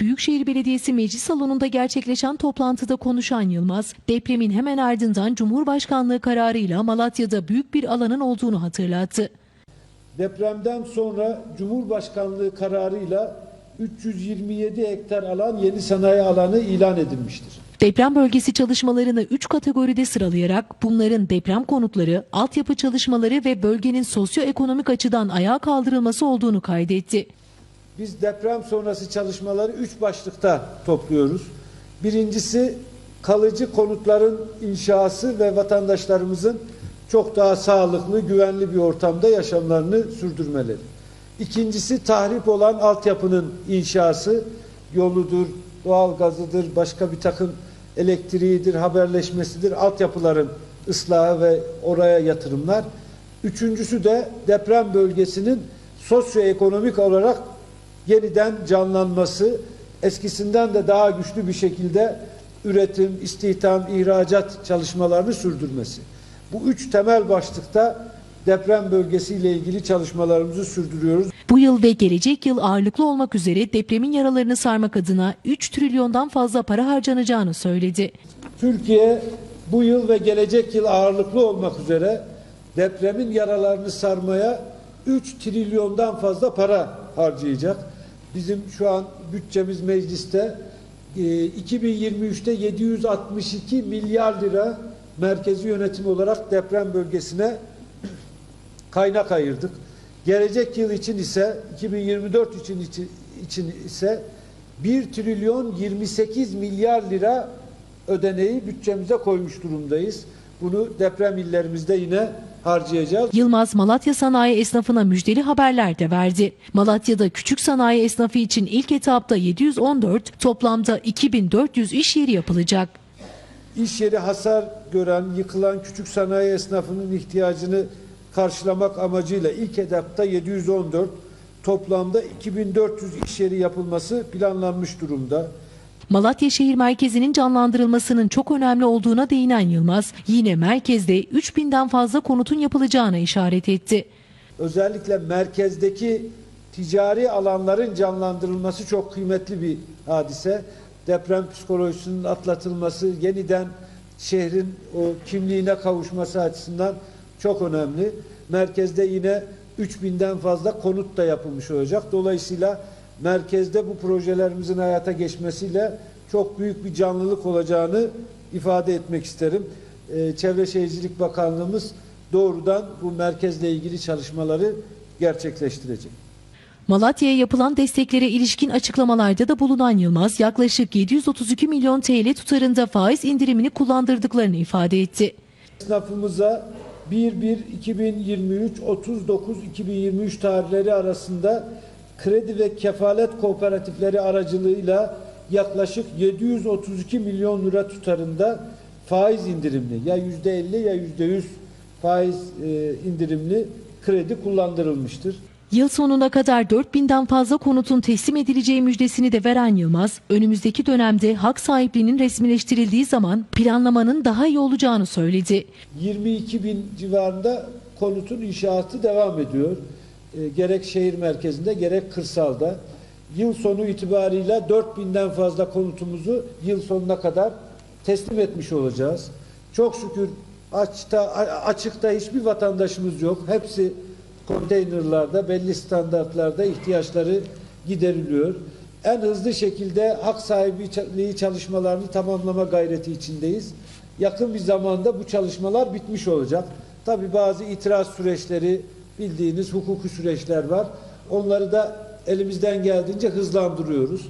Büyükşehir Belediyesi Meclis Salonu'nda gerçekleşen toplantıda konuşan Yılmaz, depremin hemen ardından Cumhurbaşkanlığı kararıyla Malatya'da büyük bir alanın olduğunu hatırlattı. Depremden sonra Cumhurbaşkanlığı kararıyla 327 hektar alan yeni sanayi alanı ilan edilmiştir. Deprem bölgesi çalışmalarını 3 kategoride sıralayarak bunların deprem konutları, altyapı çalışmaları ve bölgenin sosyoekonomik açıdan ayağa kaldırılması olduğunu kaydetti. Biz deprem sonrası çalışmaları üç başlıkta topluyoruz. Birincisi kalıcı konutların inşası ve vatandaşlarımızın çok daha sağlıklı, güvenli bir ortamda yaşamlarını sürdürmeleri. İkincisi tahrip olan altyapının inşası, yoludur, doğalgazıdır, başka bir takım elektriğidir, haberleşmesidir, altyapıların ıslahı ve oraya yatırımlar. Üçüncüsü de deprem bölgesinin sosyoekonomik olarak yeniden canlanması, eskisinden de daha güçlü bir şekilde üretim, istihdam, ihracat çalışmalarını sürdürmesi. Bu üç temel başlıkta deprem bölgesiyle ilgili çalışmalarımızı sürdürüyoruz. Bu yıl ve gelecek yıl ağırlıklı olmak üzere depremin yaralarını sarmak adına 3 trilyondan fazla para harcanacağını söyledi. Türkiye bu yıl ve gelecek yıl ağırlıklı olmak üzere depremin yaralarını sarmaya 3 trilyondan fazla para harcayacak. Bizim şu an bütçemiz mecliste e, 2023'te 762 milyar lira merkezi yönetim olarak deprem bölgesine kaynak ayırdık. Gelecek yıl için ise 2024 için için, için ise 1 trilyon 28 milyar lira ödeneği bütçemize koymuş durumdayız. Bunu deprem illerimizde yine harcayacağız. Yılmaz Malatya sanayi esnafına müjdeli haberler de verdi. Malatya'da küçük sanayi esnafı için ilk etapta 714, toplamda 2400 iş yeri yapılacak. İş yeri hasar gören, yıkılan küçük sanayi esnafının ihtiyacını karşılamak amacıyla ilk etapta 714, toplamda 2400 iş yeri yapılması planlanmış durumda. Malatya şehir merkezinin canlandırılmasının çok önemli olduğuna değinen Yılmaz, yine merkezde 3000'den fazla konutun yapılacağına işaret etti. Özellikle merkezdeki ticari alanların canlandırılması çok kıymetli bir hadise. Deprem psikolojisinin atlatılması, yeniden şehrin o kimliğine kavuşması açısından çok önemli. Merkezde yine 3000'den fazla konut da yapılmış olacak. Dolayısıyla merkezde bu projelerimizin hayata geçmesiyle çok büyük bir canlılık olacağını ifade etmek isterim. Ee, Çevre Şehircilik Bakanlığımız doğrudan bu merkezle ilgili çalışmaları gerçekleştirecek. Malatya'ya yapılan desteklere ilişkin açıklamalarda da bulunan Yılmaz, yaklaşık 732 milyon TL tutarında faiz indirimini kullandırdıklarını ifade etti. Esnafımıza 1-1-2023, 39-2023 tarihleri arasında kredi ve kefalet kooperatifleri aracılığıyla yaklaşık 732 milyon lira tutarında faiz indirimli ya %50 ya %100 faiz e, indirimli kredi kullandırılmıştır. Yıl sonuna kadar 4000'den fazla konutun teslim edileceği müjdesini de veren Yılmaz, önümüzdeki dönemde hak sahipliğinin resmileştirildiği zaman planlamanın daha iyi olacağını söyledi. 22 bin civarında konutun inşaatı devam ediyor. E, gerek şehir merkezinde gerek kırsalda. Yıl sonu itibarıyla 4 binden fazla konutumuzu yıl sonuna kadar teslim etmiş olacağız. Çok şükür açta, açıkta hiçbir vatandaşımız yok. Hepsi konteynerlarda belli standartlarda ihtiyaçları gideriliyor. En hızlı şekilde hak sahipliği çalışmalarını tamamlama gayreti içindeyiz. Yakın bir zamanda bu çalışmalar bitmiş olacak. Tabi bazı itiraz süreçleri bildiğiniz hukuki süreçler var. Onları da elimizden geldiğince hızlandırıyoruz.